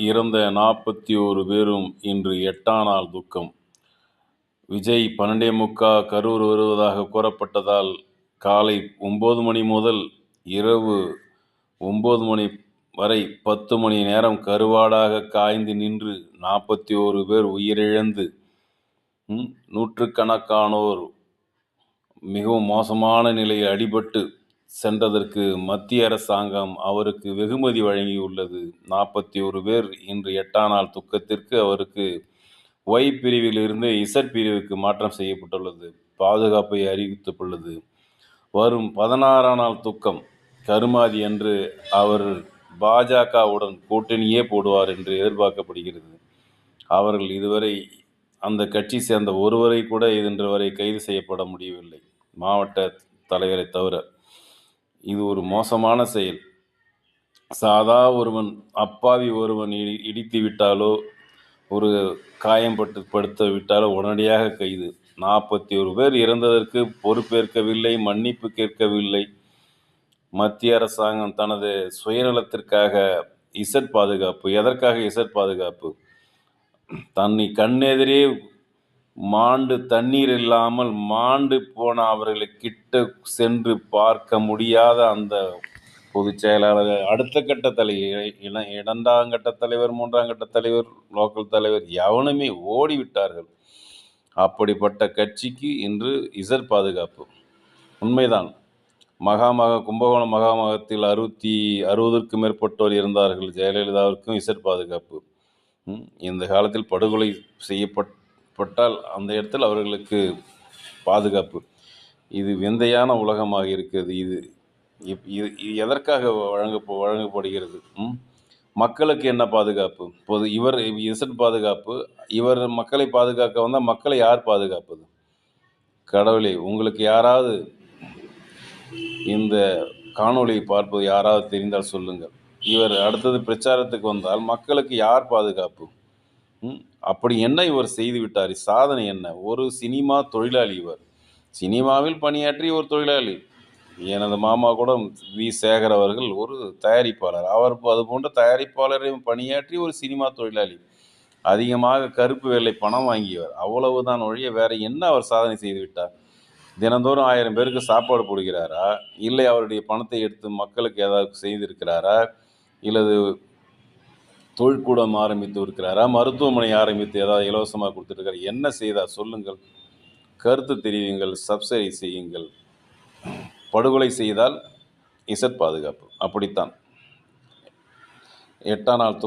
இறந்த நாற்பத்தி ஓரு பேரும் இன்று எட்டாம் நாள் துக்கம். விஜய் பன்னெண்டே முக்கா கரூர் வருவதாக கூறப்பட்டதால் காலை ஒம்பது மணி முதல் இரவு ஒன்பது மணி வரை பத்து மணி நேரம் கருவாடாக காய்ந்து நின்று நாற்பத்தி ஓரு பேர் உயிரிழந்து நூற்றுக்கணக்கானோர் மிகவும் மோசமான நிலையில் அடிபட்டு சென்றதற்கு மத்திய அரசாங்கம் அவருக்கு வெகுமதி வழங்கியுள்ளது. நாற்பத்தி ஒரு பேர் இன்று எட்டாம் நாள் துக்கத்திற்கு அவருக்கு ஒய் பிரிவிலிருந்து இசட் பிரிவுக்கு மாற்றம் செய்யப்பட்டுள்ளது. பாதுகாப்பை அறிவித்துள்ளது. வரும் பதினாறாம் நாள் துக்கம் கருமாதி என்று அவர் பாஜகவுடன் கூட்டணியே போடுவார் என்று எதிர்பார்க்கப்படுகிறது. அவர்கள் இதுவரை அந்த கட்சி சேர்ந்த ஒருவரை கூட இன்று வரை கைது செய்யப்பட முடியவில்லை. மாவட்ட தலைவரை தவிர. இது ஒரு மோசமான செயல். சாதா ஒருவன் அப்பாவி ஒருவன் இடி இடித்து விட்டாலோ ஒரு காயம்பட்டு படுத்த விட்டாலோ உடனடியாக கைது. நாற்பத்தி ஒரு பேர் இறந்ததற்கு பொறுப்பேற்கவில்லை மன்னிப்பு கேட்கவில்லை. மத்திய அரசாங்கம் தனது சுயநலத்திற்காக இசட் பாதுகாப்பு எதற்காக இசட் பாதுகாப்பு? தன்னை கண்ணெதிரே மாண்டு தண்ணீர் இல்லாமல் மாண்டு போன அவர்களை கிட்ட சென்று பார்க்க முடியாத அந்த பொதுச் செயலாளர் அடுத்த கட்ட தலைவர் இரண்டாம் கட்ட தலைவர் மூன்றாம் கட்ட தலைவர் லோக்கல் தலைவர் எவனுமே ஓடிவிட்டார்கள். அப்படிப்பட்ட கட்சிக்கு இன்று இசர் பாதுகாப்பு. உண்மைதான் மகாமக கும்பகோணம் மகாமகத்தில் அறுபத்தி அறுபதுக்கும் மேற்பட்டோர் இருந்தார்கள். ஜெயலலிதாவிற்கும் இசர் பாதுகாப்பு. இந்த காலத்தில் படுகொலை பட்டால் அந்த இடத்தில் அவர்களுக்கு பாதுகாப்பு. இது விந்தையான உலகமாக இருக்கிறது. இது இது எதற்காக வழங்க வழங்கப்படுகிறது? மக்களுக்கு என்ன பாதுகாப்பு? இப்போது இவர் இசட் பாதுகாப்பு. இவர் மக்களை பாதுகாக்க வந்தால் மக்களை யார் பாதுகாப்பது? கடவுளே உங்களுக்கு யாராவது இந்த காணொளியை பார்ப்பது யாராவது தெரிந்தால் சொல்லுங்கள். இவர் அடுத்தது பிரச்சாரத்துக்கு வந்தால் மக்களுக்கு யார் பாதுகாப்பு? அப்படி என்ன இவர் செய்து விட்டார்? சாதனை என்ன? ஒரு சினிமா தொழிலாளி இவர். சினிமாவில் பணியாற்றி ஒரு தொழிலாளி. எனது மாமா கூட வி. சேகர் அவர்கள் ஒரு தயாரிப்பாளர். அவர் அதுபோன்ற தயாரிப்பாளரையும் பணியாற்றி ஒரு சினிமா தொழிலாளி. அதிகமாக கருப்பு வேலை பணம் வாங்கியவர். அவ்வளவுதான் ஒழிய வேற என்ன அவர் சாதனை செய்து விட்டார்? தினந்தோறும் ஆயிரம் பேருக்கு சாப்பாடு போடுகிறாரா? இல்லை அவருடைய பணத்தை எடுத்து மக்களுக்கு ஏதாவது செய்திருக்கிறாரா? இல்லது தொழிற்கூடம் ஆரம்பித்து இருக்கிறாரா? மருத்துவமனை ஆரம்பித்து ஏதாவது இலவசமாக கொடுத்துருக்காரு? என்ன செய்தார் சொல்லுங்கள். கருத்து தெரியுங்கள் சப்ஸ்கிரைப் செய்யுங்கள். படுகொலை செய்தால் இசட் பாதுகாப்பு. அப்படித்தான். எட்டாம் நாள்